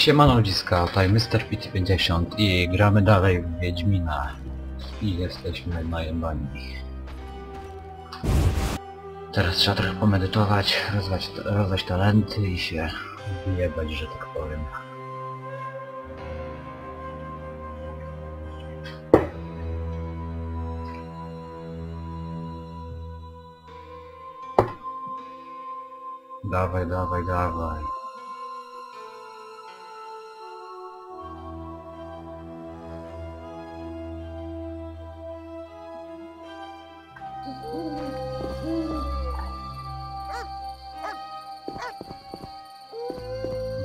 Siemano ludziska, tutaj Mr. PT50 i gramy dalej w Wiedźmina. I jesteśmy najebani. Teraz trzeba trochę pomedytować, rozwać, rozwać talenty i się wyjebać, że tak powiem. Dawaj, dawaj, dawaj.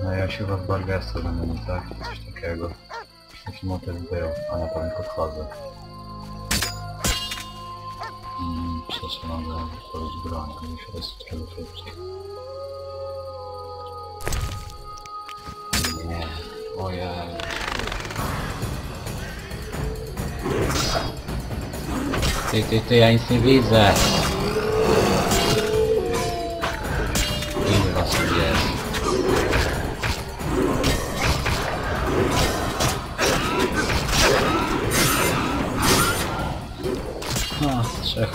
No ja się w Bargesta będę nie tak? Coś takiego. Jakiś motyw był, a na pewno podchodzę. Mm, Przesunął do otworzyć broń, to mi się rozstrzelił szybciej. Nie, ojej. Ty, ty, ty, ja nic nie widzę.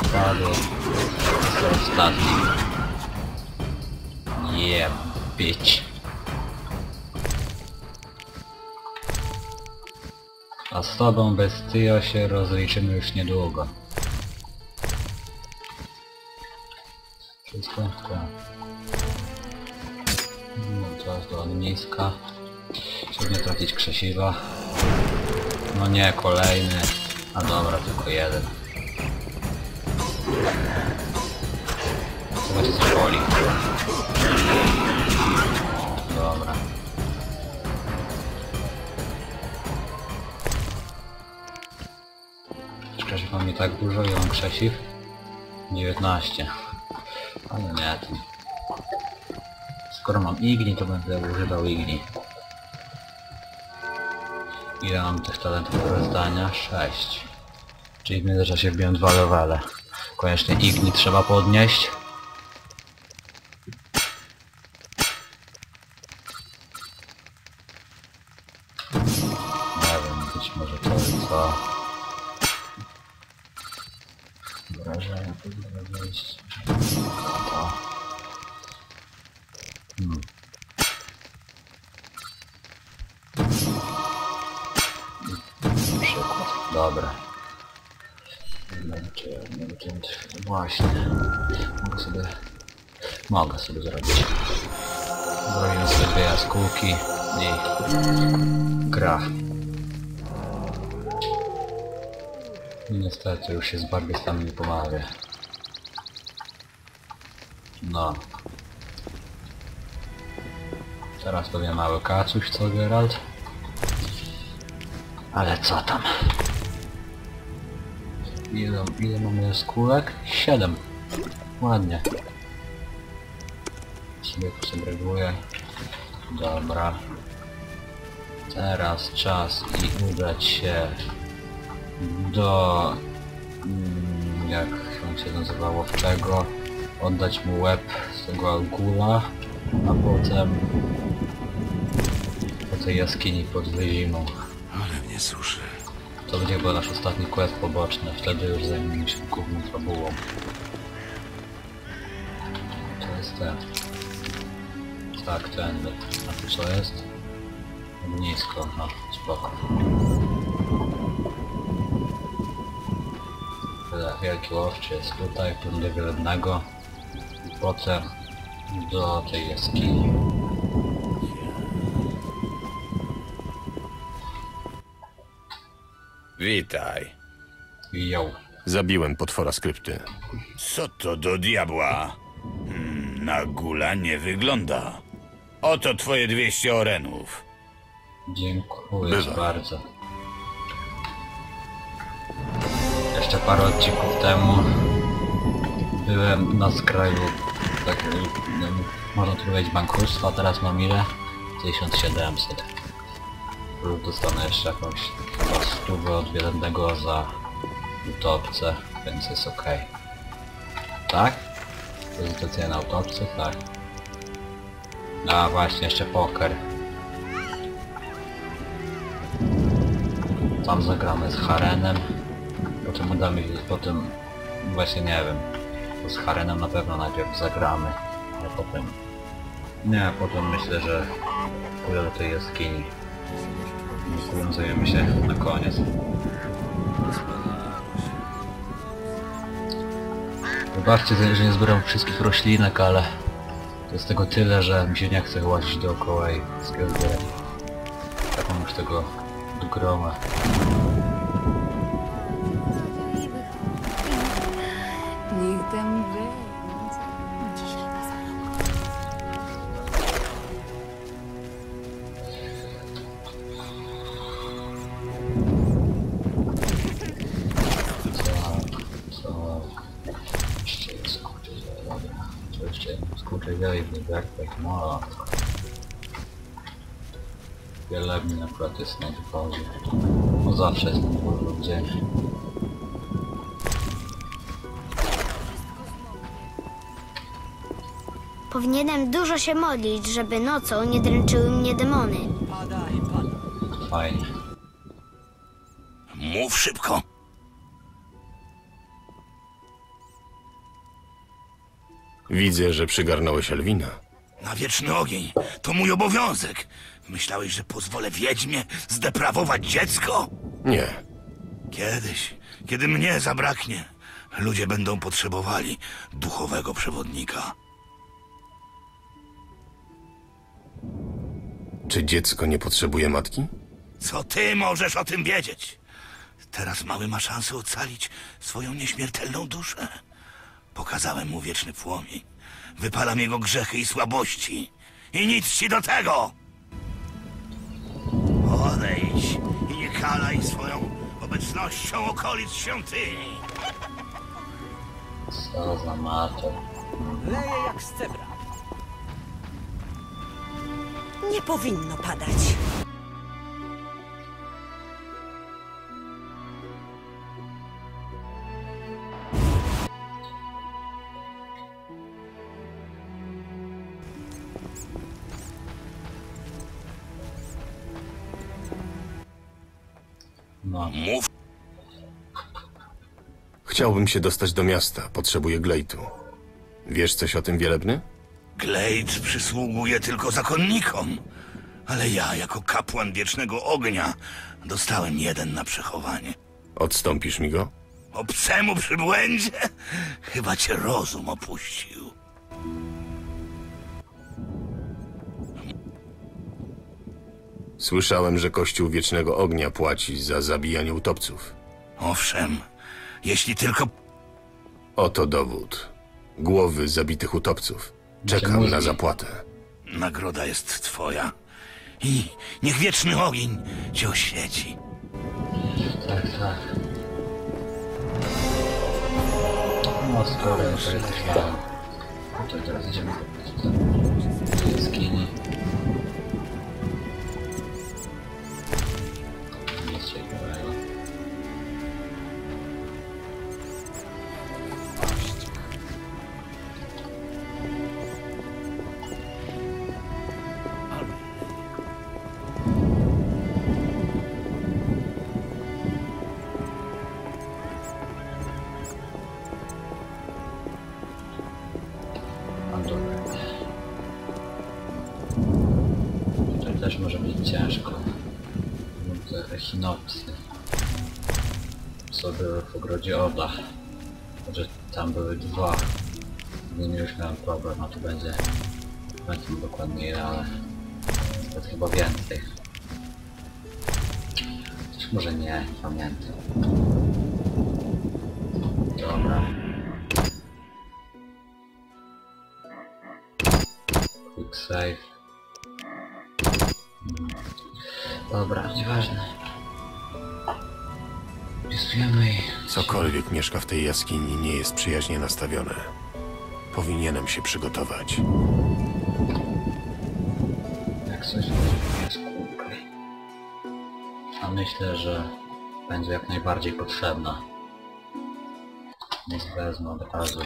Padło. To ostatni. Yeah, bitch. A z tobą bestio się rozliczymy już niedługo. Wszystko? Tak. No, teraz do ogniska. Żeby nie tracić krzesiwa. No nie, kolejny. A dobra, tylko jeden. Zobaczcie co boli. Dobra. Krzesiw mam nie tak dużo, ja mam krzesiw. 19. Ale nie, to... Skoro mam igni, to będę używał igni. Ile mam tych talentów rozdania? 6. Czyli w międzyczasie wbiłem dwa levele. Koniecznie igni trzeba podnieść. Sobie zrobić. Zrobimy sobie dwie jaskółki i gra. Niestety już się z bargestami nie pomawia. No. Teraz pewnie mały kacuś, co Geralt? Ale co tam? Ile, ile mamy jaskółek? Siedem. Ładnie. Sobie to segreguję. Dobra. Teraz czas i udać się do... mm, jak on się nazywa łowczego. Oddać mu łeb z tego Algula, a potem po tej jaskini pod Wyzimą. Ale mnie suszy. To będzie chyba nasz ostatni quest poboczny, wtedy już zajmiemy się główną fabułą. To jest ten. Tak, tędy. A tu co jest? Ognisko, no, spoko. Tyle, Wielki łowczy jest tutaj, płyn do wielebnego. I potem do tej jaskini. Witaj. Ją. Zabiłem potwora skrypty. Co to do diabła? Hmm, na gula nie wygląda. Oto twoje 200 orenów. Dziękuję Bywaj. bardzo. Jeszcze parę odcinków temu byłem na skraju tak, no, można tu powiedzieć bankructwa, teraz mam ile? 1700. Plus dostanę jeszcze jakąś chyba stówę od jednego za utopce, więc jest ok. Tak? Pozycja na utopce? Tak. A właśnie, jeszcze poker. Tam zagramy z Harenem. Potem udamy, potem... Właśnie nie wiem. Z Harenem na pewno najpierw zagramy. A potem... Nie, potem myślę, że pójdę do tej jaskini. Zajmiemy się na koniec. Wybaczcie, że nie zbieram wszystkich roślinek, ale to jest tego tyle, że mi się nie chce łazić dookoła i wszystkiego zbierać. Tak mam już tego groma. Wielki wertek, no. Wielebny akurat jest na dworze. No zawsze jest w dzień. Powinienem dużo się modlić, żeby nocą nie dręczyły mnie demony. Fajnie. Mów szybko. Widzę, że przygarnąłeś Elwina. Na wieczny ogień. To mój obowiązek. Myślałeś, że pozwolę wiedźmie zdeprawować dziecko? Nie. Kiedyś, kiedy mnie zabraknie, ludzie będą potrzebowali duchowego przewodnika. Czy dziecko nie potrzebuje matki? Co ty możesz o tym wiedzieć? Teraz mały ma szansę ocalić swoją nieśmiertelną duszę. Pokazałem mu wieczny płomień. Wypalam jego grzechy i słabości. I nic ci do tego! Odejdź i nie kalaj swoją obecnością okolic świątyni. Co za mater. Leje jak z cebra. Nie powinno padać. No, Mów, Chciałbym się dostać do miasta. Potrzebuję glejtu. Wiesz coś o tym, Wielebny? Glade przysługuje tylko zakonnikom. Ale ja, jako kapłan wiecznego ognia, dostałem jeden na przechowanie. Odstąpisz mi go? Obcemu przybłędzie? Chyba cię rozum opuścił. Słyszałem, że Kościół Wiecznego Ognia płaci za zabijanie utopców. Owszem, jeśli tylko Oto dowód. Głowy zabitych utopców. Czekam na zapłatę. nagroda jest twoja. I niech wieczny ogień cię oświeci. tak, tak. No skoro już jesteśmy... Tutaj teraz idziemy do jaskini. Co były w ogrodzie Oda. Że tam były dwa. Nimi już miałem problem, a tu będzie... Pamiętam dokładnie ale... To chyba więcej. Też może nie, nie pamiętam. Dobra. Quick save. Mm. Dobra, nieważne. Cokolwiek mieszka w tej jaskini nie jest przyjaźnie nastawione. Powinienem się przygotować. Jak coś jest. A myślę, że będzie jak najbardziej potrzebna. Więc wezmę od razu.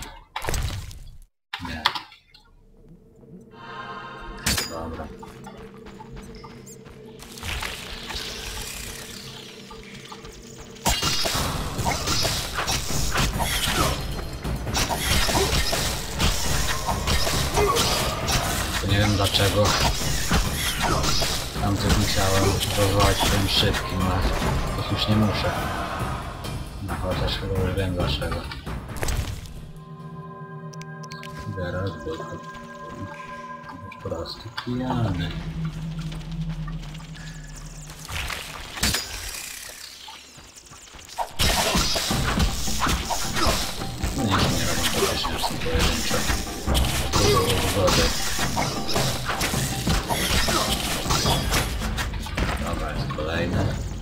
Dlaczego. Tamtych musiałem rozwalać tym szybkim, a ich już nie muszę. No chociaż chyba już wiem dlaczego. Teraz był po prostu pijany. Dobra, jest kolejny.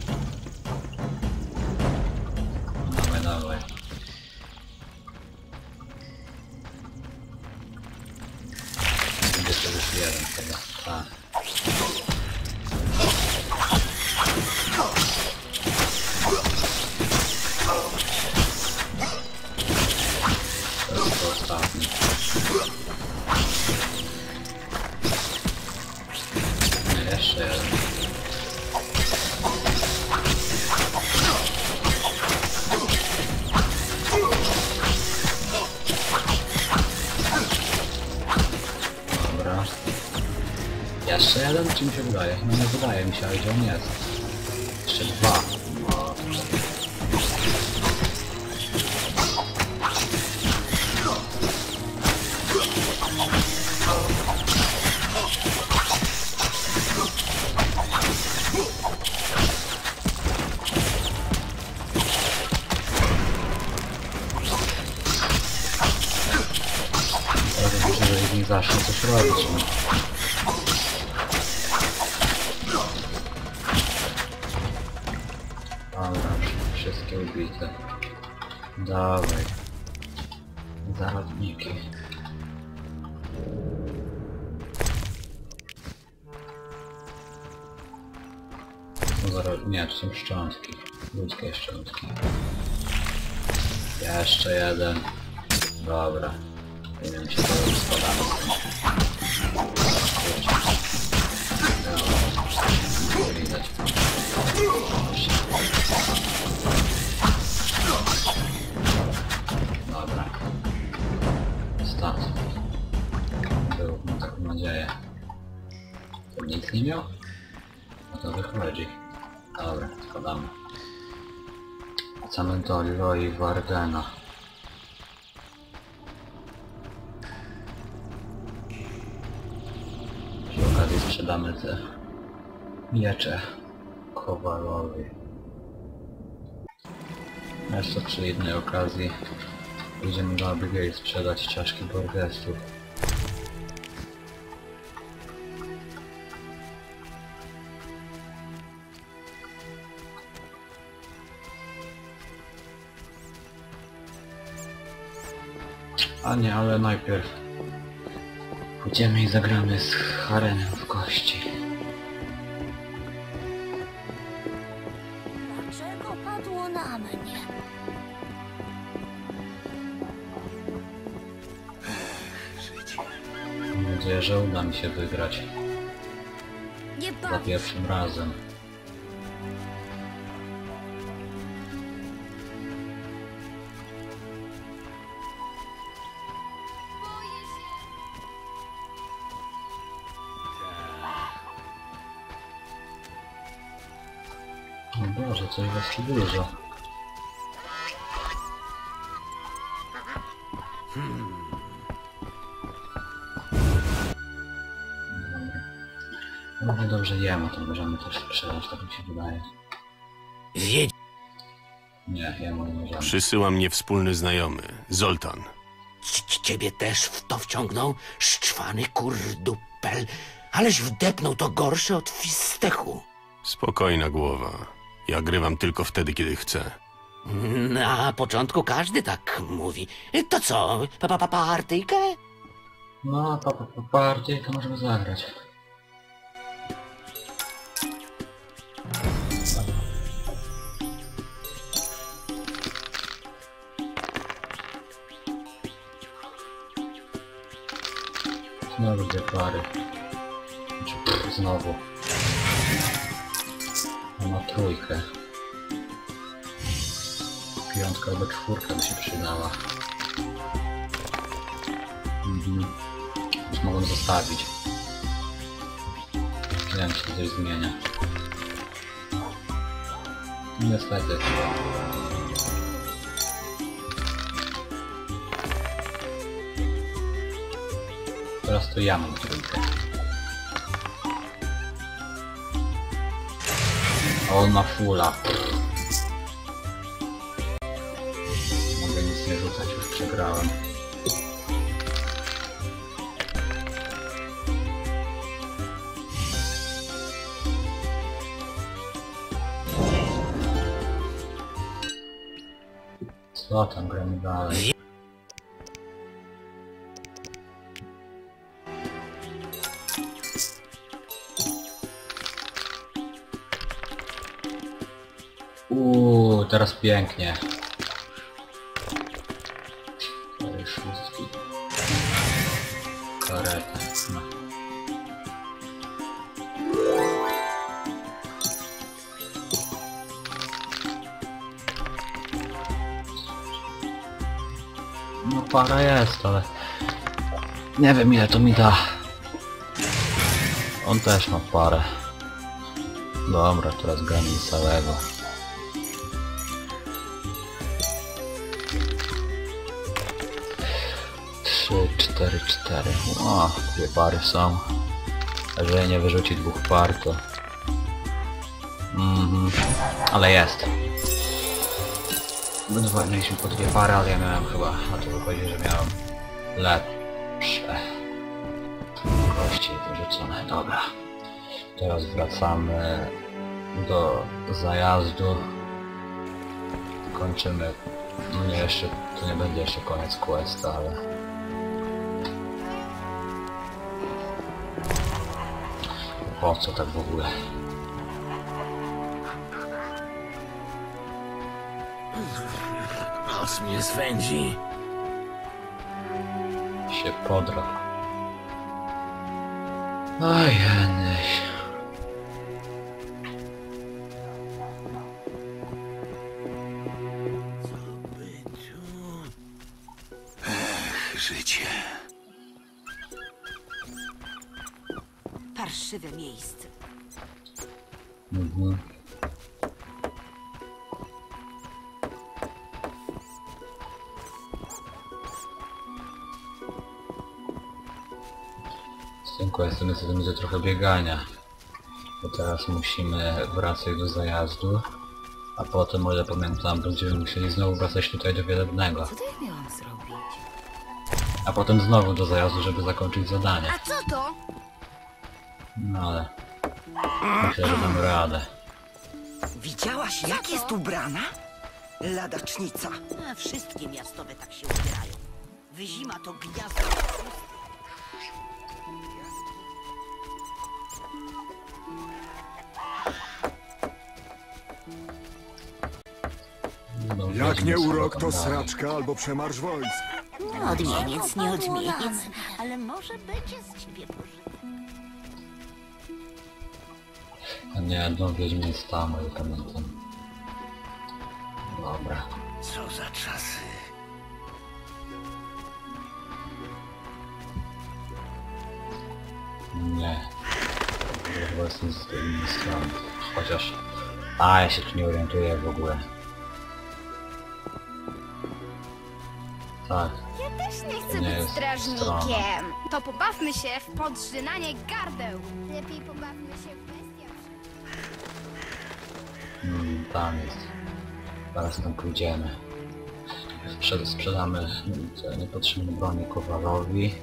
Czy mi się wydaje? No nie wydaje mi się, ale gdzie on jest? Jeszcze dwa. Teraz muszę, że z nich zacznę coś robić. Nie, to są szczątki. Ludzkie szczątki. Jeszcze jeden. Dobra. Nie wiem, czy to spadamy. Do Leroy Wardena. Przy okazji sprzedamy te miecze Kowalowi. Jeszcze przy jednej okazji będziemy do Abigail sprzedać czaszki Borgestów. A nie, ale najpierw pójdziemy i zagramy z Harenem w kości. Dlaczego padło na mnie? Mam nadzieję, że uda mi się wygrać Nie za pierwszym razem. Dużo. Dobra. No dobrze jem, a to możemy też sprzedać, tak mi się wydaje. Zjedź. Nie, jemu nie możemy. Przysyła mnie wspólny znajomy, Zoltan. C- Ciebie też w to wciągnął? Szczwany kurdupel. Aleś wdepnął to gorsze od fistechu. Spokojna głowa. Ja grywam tylko wtedy, kiedy chcę. Na początku każdy tak mówi. To co, pa, pa, pa, partyjkę? No, pa, pa, pa, partię to możemy zagrać. Znowu dwie pary. Znaczy, pff, znowu. Ma trójkę. Piątka albo czwórka by się przydała. Mhm. Już mogłem zostawić. Wiem, czy to coś zmienia. Niestety. Teraz to ja mam trójkę. On ma fulla. Mogę nic nie rzucać, już przegrałem. Co tam gramy dalej? Teraz pięknie. Cztery szóstki. Kareta. No. No para jest, ale nie wiem ile to mi da. On też ma parę. Dobra, teraz gramy całego. Trzy, cztery, cztery. O, dwie pary są. Jeżeli nie wyrzuci dwóch par, to... Mhm. Ale jest. Mieliśmy po dwie pary, ale ja miałem chyba, a to wychodzi, że miałem lepsze kości wyrzucone. Dobra. Teraz wracamy do zajazdu. Kończymy. No nie jeszcze, to nie będzie jeszcze koniec questa, ale... Po co tak w ogóle? Nos mnie swędzi. się podra. Oj, Januś. Życie. Parszywe miejsce. Mhm. Z tym questem niestety będzie trochę biegania. Bo teraz musimy wracać do zajazdu. A potem, o ile pamiętam, będziemy musieli znowu wracać tutaj do Wielebnego. Co to ja miałam zrobić? A potem znowu do zajazdu, żeby zakończyć zadanie. A co to? No ale... Myślę, że dam radę. Widziałaś, jak jest ubrana? Ladacznica. A wszystkie miastowe tak się ubierają. Wyzima to gniazdo. No, Jak nie urok, to sraczka albo przemarsz wojsk. Nie odmieniec, nie odmieniec. Ale może będzie z ciebie nie, no Wiedźmin tam, ale pamiętam. Dobra. Co za czasy. Nie. Chyba jestem z tej strony. Chociaż... A, ja się tu nie orientuję w ogóle. Tak. Ja też nie chcę Nie być strażnikiem. To pobawmy się w podrzynanie gardeł. Lepiej pobawmy się w tam jest. Zaraz tam pójdziemy. Sprzed sprzedamy niepotrzebne broni Kowalowi.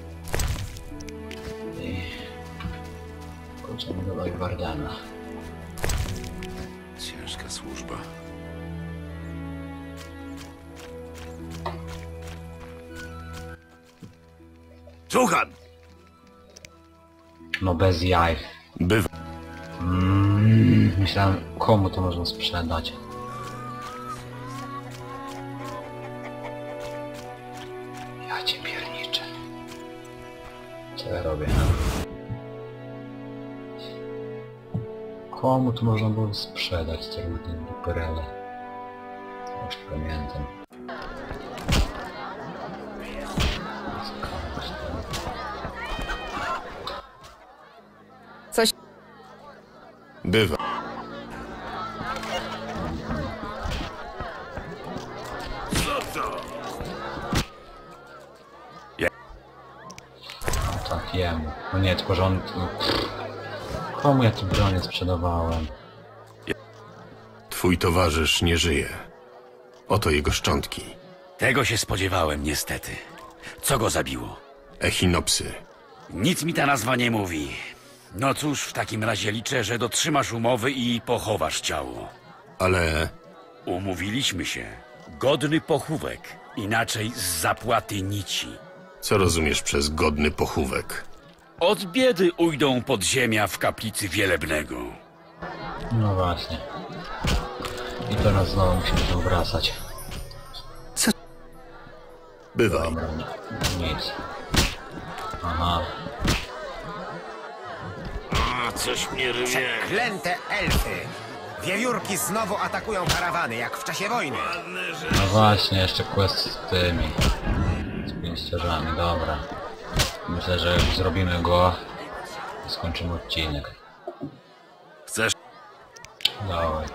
I... Pójdziemy do Lojwardena. Ciężka służba. Słucham! No bez jaj. Bywa. Myślałem, komu to można sprzedać. Ja cię pierniczę. Co ja robię? Komu to można było sprzedać te różne duperele? Już pamiętam. Bywa. No nie, tylko że on... Komu ja tu bronię sprzedawałem? Twój towarzysz nie żyje. Oto jego szczątki. Tego się spodziewałem, niestety. Co go zabiło? Echinopsy. Nic mi ta nazwa nie mówi. No cóż, w takim razie liczę, że dotrzymasz umowy i pochowasz ciało. Ale Umówiliśmy się. Godny pochówek. Inaczej z zapłaty nici. co rozumiesz przez godny pochówek? Od biedy ujdą pod ziemia w kaplicy wielebnego. No właśnie. I teraz znowu musimy tu wracać. Bywaj. Dobra, nie, nic. Aha, Coś mnie rwie. Klęte elfy! Wiewiórki znowu atakują karawany, jak w czasie wojny. no właśnie, jeszcze quest z tymi. Z pięściarzami, dobra. Myślę, że jak zrobimy go, to skończymy odcinek. Chcesz? Dawaj.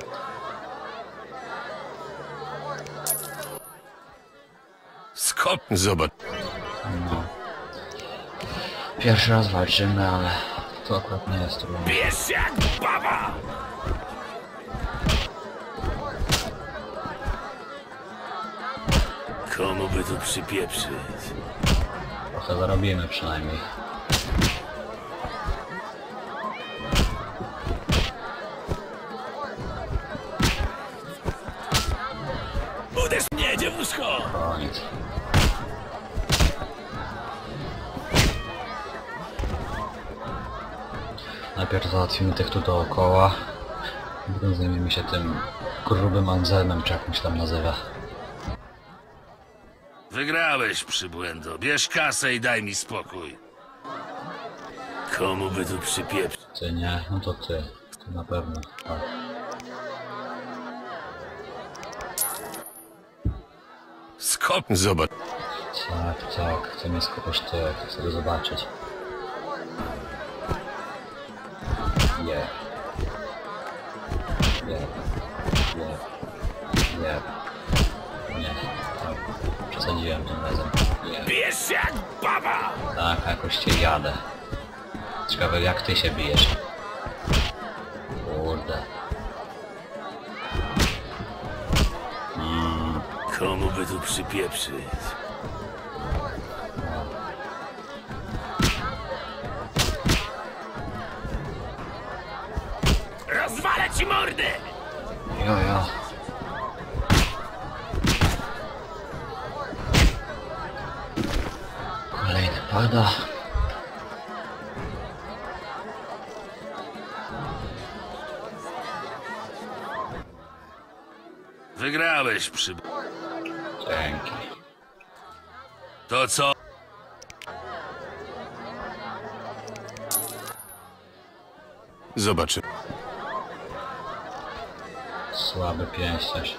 Skop. Zobacz. Pierwszy raz walczymy, ale to akurat nie jest trudne. Bierz jak baba! Komu by tu przypieprzyć? Trochę zarobimy przynajmniej. Uderz mnie, dziewuszko! Koniec. Najpierw załatwimy tych tu dookoła. Potem zajmiemy się tym grubym Anselmem, czy jak on się tam nazywa. Wygrałeś, przybłędo. Bierz kasę i daj mi spokój. Komu by tu przypieprzyć? Ty nie? No to ty. Ty na pewno. Tak. Skop. Zobacz. Tak, tak. Chcę mnie skopać tyłek. Chcę go zobaczyć. Nie. Jakoś cię jadę. Ciekawe jak ty się bijesz. Kurde. Komu by tu przypieprzyć? Pada. Wygrałeś, przyb... Dzięki. To co? Zobaczy. Słaby pięściarz.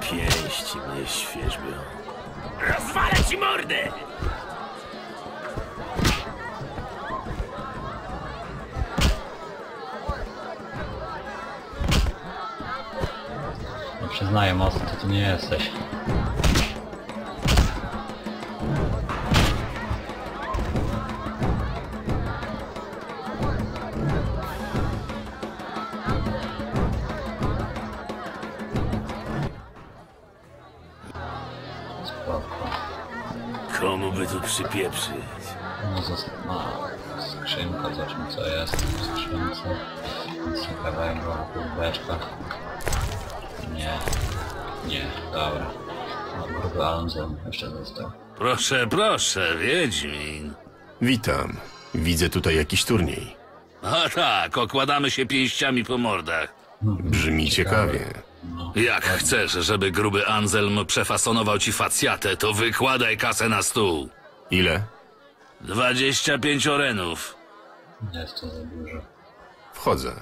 Pięści mnie świeżbią. Rozwalę ci mordę! No przyznaję mocno, ty tu nie jesteś. Tu przypieprzyć? No została skrzynka, zobaczmy co jest w skrzynce. Nic ciekawego, w beczkach. Nie. Nie, dobra. No, gruby Alonso jeszcze został. Proszę, proszę, Wiedźmin. Witam. Widzę tutaj jakiś turniej. A tak, okładamy się pięściami po mordach. Brzmi ciekawie. Jak chcesz, żeby gruby Anselm przefasonował ci facjatę, to wykładaj kasę na stół. Ile? 25 orenów. Nie jest to za dużo. Wchodzę.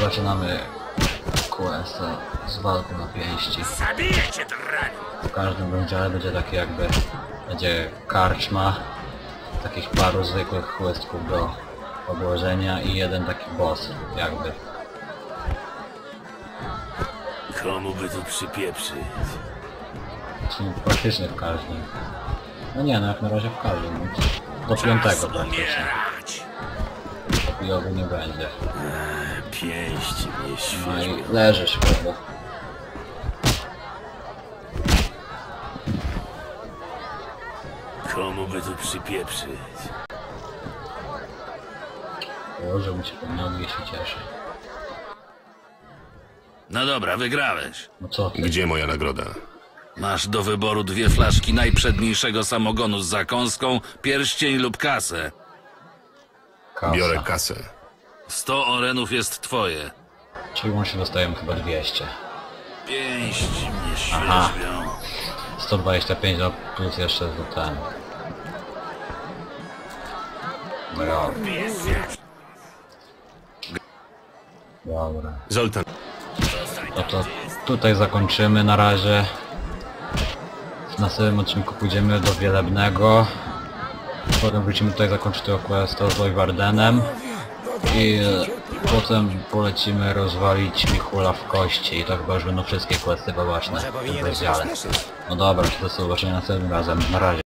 Zaczynamy questa z walką na pięści. Zabiję cię! W każdym rozdziale będzie taki jakby Będzie karczma, takich paru zwykłych questków do obłożenia i jeden taki boss, jakby. Komu by tu przypieprzyć? Czyli praktycznie w każdym. No nie, no jak na razie w każdym. Do piątego praktycznie. Popijowy nie będzie. Pięść mnie No i leżysz, prawda? Komu by tu przypieprzyć? Położył mu się pod nogi i się cieszy. No dobra, wygrałeś. No co ty? Gdzie moja nagroda? Masz do wyboru dwie flaszki najprzedniejszego samogonu z zakąską, pierścień lub kasę. Kasa. Biorę kasę. 100 orenów jest twoje. Czyli łącznie dostajemy chyba 200. Pięść mnie Aha. świeżbią. 125 no plus jeszcze za ten. Ja. Dobra. Zoltan, No to tutaj zakończymy na razie. W następnym odcinku pójdziemy do Wielebnego. Potem wrócimy tutaj zakończyć tego questa z Lojwardenem. I potem polecimy rozwalić Michula w kości. I to chyba już będą wszystkie questy poboczne w tym rozdziale. No dobra, to do zobaczenia następnym razem. Na razie.